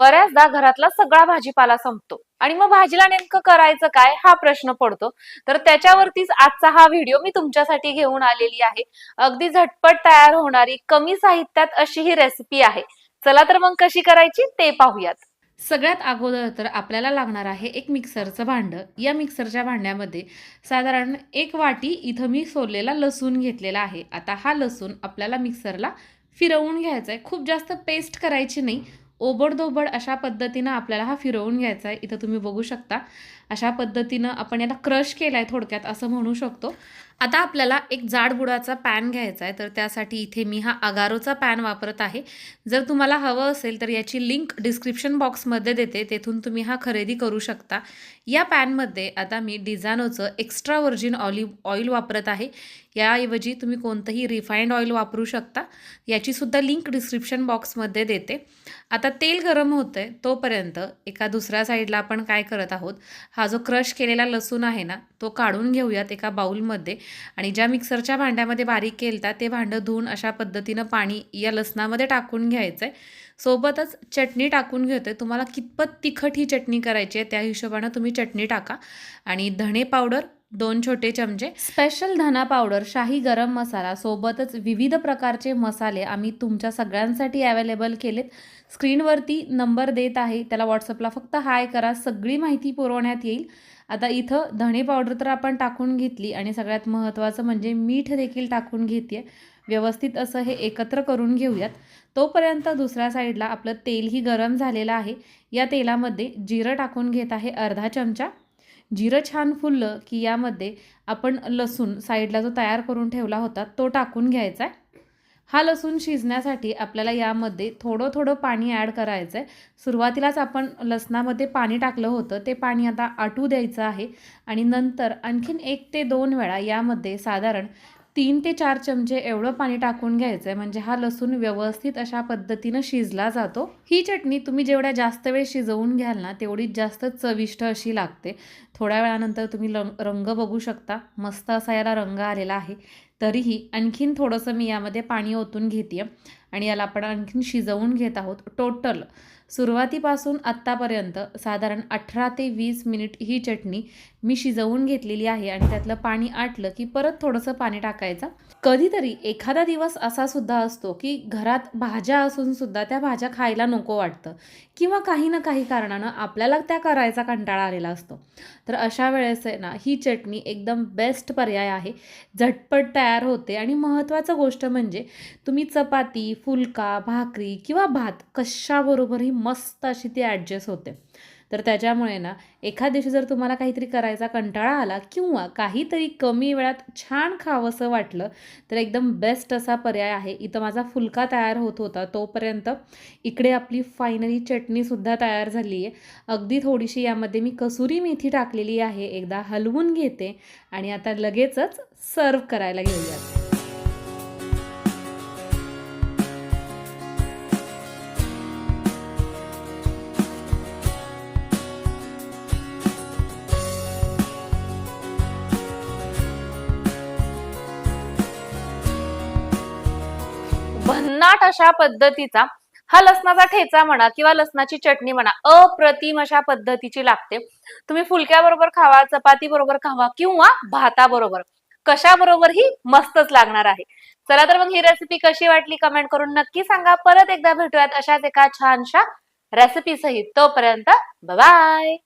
बऱ्याचदा घरातला सगळा भाजीपाला संपतो. आणि मग भाजीला नेमकं करायचं काय हा प्रश्न पडतो. तर त्याच्यावरतीच आजचा हा व्हिडिओ मी तुमच्यासाठी घेऊन आलेली आहे. अगदी झटपट तयार होणारी कमी साहित्यात अशी ही रेसिपी आहे. चला तर मग कशी करायची ते पाहूयात. सगळ्यात अगोदर तर आपल्याला लागणार आहे एक मिक्सरचं भांडं. या मिक्सरच्या भांड्यामध्ये साधारण एक वाटी इथं मी सोललेला लसूण घेतलेला आहे. आता हा लसूण आपल्याला मिक्सरला फिरवून घ्यायचा आहे खूप जास्त पेस्ट करायची नाही. ओबडधोबड अशा पद्धतीनं आपल्याला हा फिरवून घ्यायचा आहे. इथं तुम्ही बघू शकता. अशा पद्धतीनं आपण याला क्रश केला आहे थोडक्यात असं म्हणू शकतो. आता आपल्याला एक जाड बुडाचा पॅन घ्यायचा आहे तर त्यासाठी इथे मी हा अगारोचा पॅन वापरत आहे. जर तुम्हाला हवं असेल तर याची लिंक डिस्क्रिप्शन बॉक्समध्ये देते तेथून तुम्ही हा खरेदी करू शकता. या पॅनमध्ये आता मी डिझानोचं एक्स्ट्रा व्हर्जिन ऑलिव्ह ऑइल वापरत आहे. याऐवजी तुम्ही कोणतंही रिफाईंड ऑइल वापरू शकता. याचीसुद्धा लिंक डिस्क्रिप्शन बॉक्समध्ये देते. आता तेल गरम होतं आहे तोपर्यंत एका दुसऱ्या साईडला आपण काय करत आहोत हा जो क्रश केलेला लसूण आहे ना तो काढून घेऊयात एका बाऊलमध्ये आणि ज्या मिक्सरच्या भांड्यामध्ये बारीक केलता ते भांडं धुवून अशा पद्धतीनं पाणी या लसणामध्ये टाकून घ्यायचं आहे सोबतच चटणी टाकून घेतोय. तुम्हाला कितपत तिखट ही चटणी करायची आहे त्या हिशोबानं तुम्ही चटणी टाका. आणि धणे पावडर दोन छोटे चमचे. स्पेशल धना पावडर शाही गरम मसाला सोबतच विविध प्रकारचे मसाले आम्ही तुमच्या सगळ्यांसाठी अवेलेबल केलेत. स्क्रीनवरती नंबर देत आहे. त्याला व्हॉट्सअपला फक्त हाय करा. सगळी माहिती पुरवण्यात येईल. आता इथं धणे पावडर तर आपण टाकून घेतली आणि सगळ्यात महत्त्वाचं म्हणजे मीठ देखील टाकून घेते व्यवस्थित असं हे एकत्र करून घेऊयात. तोपर्यंत दुसऱ्या साईडला आपलं तेलही गरम झालेलं आहे. या तेलामध्ये जिरं टाकून घेत आहे अर्धा चमचा. जिरं छान फुललं की यामध्ये आपण लसूण साईडला जो तयार करून ठेवला होता तो टाकून घ्यायचा आहे. हा लसूण शिजण्यासाठी आपल्याला यामध्ये थोडं थोडं पाणी ॲड करायचं आहे. सुरुवातीलाच आपण लसणामध्ये पाणी टाकलं होतं ते पाणी आता आटू द्यायचं आहे आणि नंतर आणखीन एक ते दोन वेळा यामध्ये साधारण तीन ते चार चमचे एवढं पाणी टाकून घ्यायचं आहे म्हणजे हा लसूण व्यवस्थित अशा पद्धतीनं शिजला जातो. ही चटणी तुम्ही जेवढ्या जास्त वेळ शिजवून घ्याल ना तेवढीच जास्त चविष्ट अशी लागते. थोड्या वेळानंतर तुम्ही रंग बघू शकता. मस्त असा याला रंग आलेला आहे. तरीही आणखीन थोडंसं मी यामध्ये पाणी ओतून घेते आणि याला आपण आणखीन शिजवून घेत आहोत टोटल. सुरुवातीपासून आत्तापर्यंत साधारण अठरा ते वीस मिनिट ही चटणी मी शिजवून घेतलेली आहे आणि त्यातलं पाणी आटलं की परत थोडंसं पाणी टाकायचं. कधीतरी एखादा दिवस असा सुद्धा असतो की घरात भाज्या असून सुद्धा त्या भाज्या खायला नको वाटतं किंवा काही ना काही कारणानं आपल्याला त्या करायचा कंटाळा आलेला असतो. तर अशा वेळेस आहे ना ही चटणी एकदम बेस्ट पर्याय आहे. झटपट तयार होते आणि महत्त्वाचं गोष्ट म्हणजे तुम्ही चपाती फुलका भाकरी किंवा भात कशाबरोबरही मस्त अशी ती ॲडजस्ट होते. तर त्याच्यामुळे ना एखाद दिवशी जर तुम्हाला काहीतरी करायचा कंटाळा आला किंवा काहीतरी कमी वेळात छान खावंसं वाटलं तर एकदम बेस्ट असा पर्याय आहे. इथं माझा फुलका तयार होत होता तोपर्यंत. इकडे आपली फायनली चटणीसुद्धा तयार झाली आहे अगदी थोडीशी यामध्ये मी कसुरी मेथी टाकलेली आहे. एकदा हलवून घेते आणि आता लगेचच सर्व करायला घेऊयात. भन्नाट अशा पद्धतीचा हा लसणाचा ठेचा म्हणा किंवा लसणाची चटणी म्हणा अप्रतिम अशा पद्धतीची लागते. तुम्ही फुलक्या बरोबर खावा चपाती बरोबर खावा किंवा भाताबरोबर कशाबरोबर ही मस्तच लागणार आहे. चला तर मग ही रेसिपी कशी वाटली कमेंट करून नक्की सांगा. परत एकदा भेटूयात अशाच एका छानशा रेसिपी सहित. तोपर्यंत बाय